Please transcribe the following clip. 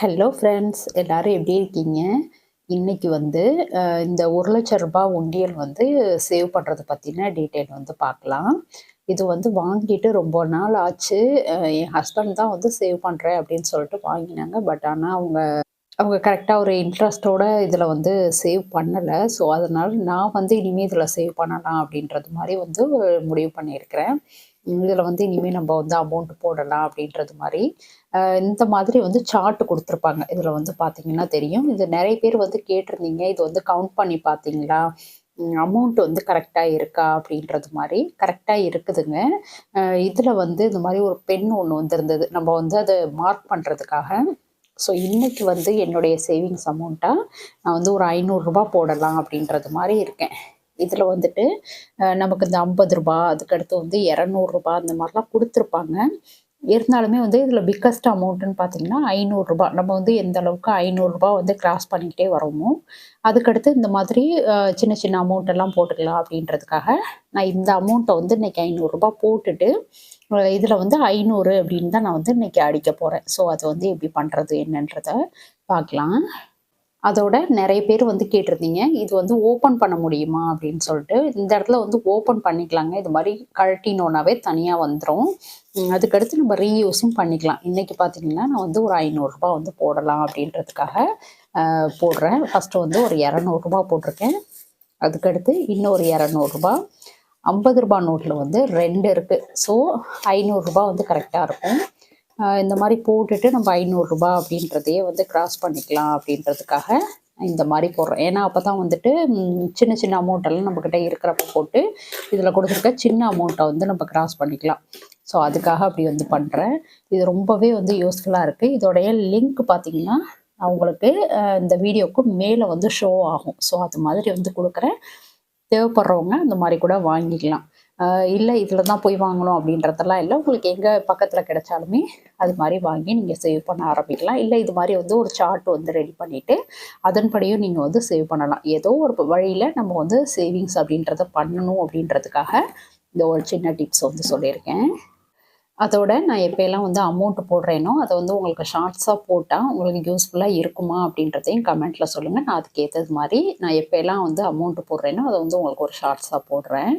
Hello friends எல்லாரும் எப்படி இருக்கீங்க? இன்னைக்கு வந்து இந்த ஒரு லட்ச ரூபாய் உண்டியல் வந்து சேவ் பண்ணுறது பற்றின டீட்டெயில் வந்து பார்க்கலாம். இது வந்து வாங்கிட்டு ரொம்ப நாள் ஆச்சு. என் ஹஸ்பண்ட் தான் வந்து சேவ் பண்ணுறேன் அப்படின்னு சொல்லிட்டு வாங்கினாங்க. பட் ஆனால் அவங்க அவங்க கரெக்டாக ஒரு இன்ட்ரெஸ்டோட இதில் வந்து சேவ் பண்ணலை. ஸோ அதனால் நான் வந்து இனிமேல் இதில் சேவ் பண்ணலாம் அப்படின்றது மாதிரி வந்து முடிவு பண்ணியிருக்கிறேன். இதில் வந்து இனிமேல் நம்ம வந்து அமௌண்ட் போடலாம் அப்படின்றது மாதிரி இந்த மாதிரி வந்து சார்ட் கொடுத்துருப்பாங்க. இதில் வந்து பார்த்தீங்கன்னா தெரியும். இது நிறைய பேர் வந்து கேட்டிருந்தீங்க. இது வந்து கவுண்ட் பண்ணி பார்த்தீங்களா அமௌண்ட் வந்து கரெக்டாக இருக்கா? அப்படின்றது மாதிரி. கரெக்டாக இருக்குதுங்க. இதில் வந்து இந்த மாதிரி ஒரு பெண் ஒன்று வந்திருந்தது. நம்ம வந்து அதை மார்க் பண்ணுறதுக்காக ஸோ இன்னைக்கு வந்து என்னுடைய சேவிங்ஸ் அமௌண்ட்டாக நான் வந்து ஒரு ஐநூறுரூபா போடலாம் அப்படின்றது மாதிரி இருக்கேன். இதில் வந்துட்டு நமக்கு இந்த ஐம்பது ரூபா அதுக்கடுத்து வந்து இரநூறுபா அந்த மாதிரிலாம் கொடுத்துருப்பாங்க. இருந்தாலுமே வந்து இதில் பிக்கஸ்ட் அமௌண்ட்டுன்னு பார்த்தீங்கன்னா ஐநூறுரூபா நம்ம வந்து எந்த அளவுக்கு ஐநூறுரூபா வந்து கிராஸ் பண்ணிக்கிட்டே வரோமோ அதுக்கடுத்து இந்த மாதிரி சின்ன சின்ன அமௌண்ட் எல்லாம் போட்டுக்கலாம் அப்படின்றதுக்காக நான் இந்த அமௌண்ட்டை வந்து இன்றைக்கி ஐநூறுரூபா போட்டுட்டு இதில் வந்து ஐநூறு அப்படின்னு தான் நான் வந்து இன்னைக்கு அடிக்க போகிறேன் ஸோ அது வந்து எப்படி பண்ணுறது என்னன்றத பார்க்கலாம் அதோட நிறைய பேர் வந்து கேட்டிருந்தீங்க இது வந்து ஓப்பன் பண்ண முடியுமா அப்படின்னு சொல்லிட்டு. இந்த இடத்துல வந்து ஓப்பன் பண்ணிக்கலாங்க. இது மாதிரி கழட்டினோன்னாவே தனியாக வந்துடும் அதுக்கடுத்து நம்ம ரீயூஸும் பண்ணிக்கலாம். இன்னைக்கு பார்த்தீங்கன்னா நான் வந்து ஒரு ஐநூறுரூபா வந்து போடலாம் அப்படின்றதுக்காக போடுறேன். ஃபஸ்ட்டு வந்து ஒரு இரநூறுபா போட்டிருக்கேன். அதுக்கடுத்து இன்னொரு இரநூறுபா ஐம்பது ரூபா நோட்டில் வந்து ரெண்டு இருக்குது ஸோ ஐநூறுரூபா வந்து கரெக்டாக இருக்கும். இந்த மாதிரி போட்டுட்டு நம்ம ஐநூறுரூபா அப்படின்றதையே வந்து கிராஸ் பண்ணிக்கலாம் அப்படின்றதுக்காக இந்த மாதிரி போடுறோம். ஏன்னா அப்போ தான் வந்துட்டு சின்ன சின்ன அமௌண்ட்டெல்லாம் நம்மக்கிட்ட இருக்கிறப்ப போட்டு இதில் கொடுத்துருக்க சின்ன அமௌண்ட்டை வந்து நம்ம கிராஸ் பண்ணிக்கலாம். ஸோ அதுக்காக அப்படி வந்து பண்ணுறேன் இது ரொம்பவே வந்து யூஸ்ஃபுல்லாக இருக்குது இதோடைய லிங்க் பார்த்தீங்கன்னா அவங்களுக்கு இந்த வீடியோக்கு மேலே வந்து ஷோ ஆகும். ஸோ அது மாதிரி வந்து கொடுக்குறேன். தேவைப்படுறவங்க அந்த மாதிரி கூட வாங்கிக்கலாம். இல்லை இதில் தான் போய் வாங்கணும் அப்படின்றதெல்லாம் இல்லை. உங்களுக்கு எங்கே பக்கத்தில் கிடைச்சாலுமே அது மாதிரி வாங்கி நீங்கள் சேவ் பண்ண ஆரம்பிக்கலாம். இல்லை இது மாதிரி வந்து ஒரு சார்ட் வந்து ரெடி பண்ணிவிட்டு அதன்படியும் நீங்கள் வந்து சேவ் பண்ணலாம். ஏதோ ஒரு வழியில் நம்ம வந்து சேவிங்ஸ் அப்படின்றத பண்ணணும் அப்படின்றதுக்காக இந்த ஒரு சின்ன டிப்ஸ் வந்து சொல்லியிருக்கேன். அதோட நான் எப்போயெல்லாம் வந்து அமௌண்ட் போடுறேனோ அதை வந்து உங்களுக்கு ஷார்ட்ஸாக போட்டால் உங்களுக்கு யூஸ்ஃபுல்லாக இருக்குமா அப்படின்றதையும் கமெண்ட்டில் சொல்லுங்கள் நான் அதுக்கேற்றது மாதிரி நான் எப்போயெல்லாம் வந்து அமௌண்ட் போடுறேனோ அதை வந்து உங்களுக்கு ஒரு ஷார்ட்ஸாக போடுறேன்.